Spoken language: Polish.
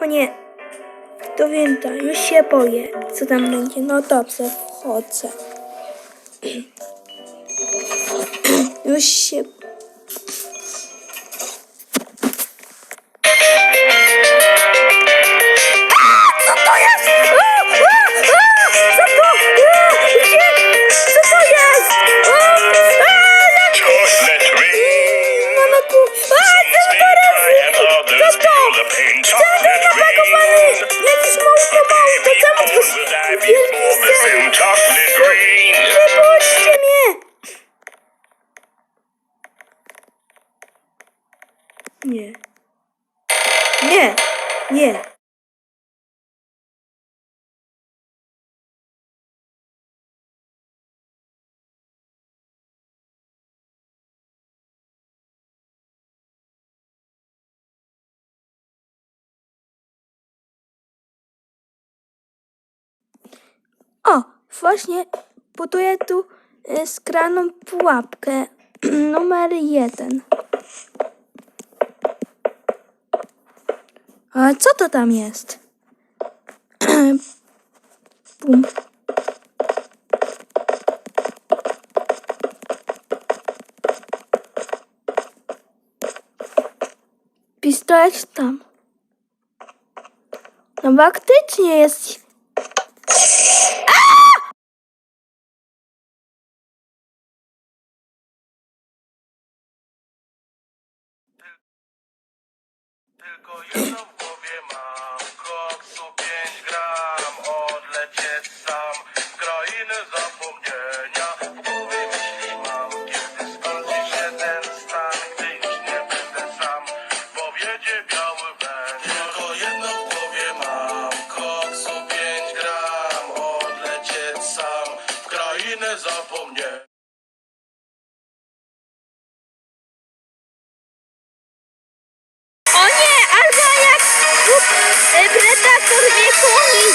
O nie. To winda, już się boję. Co tam będzie? No dobrze, wchodzę. Już się... Nie. Nie. Nie. O, właśnie buduję tu y, skraną pułapkę numer jeden. A co to tam jest? Bum. Pistolet tam. No faktycznie jest Tylko jedno w głowie mam. Koksu 5 gram Odlecieć sam. W krainę zapomnienia W głowie myśli mam. Kiedy skończy się ten stan Gdy już nie będę sam. Bo wiedzie biały węgiel. Tylko jedno w głowie mam. Koksu 5 gram Odlecieć sam. W krainę zapomnienia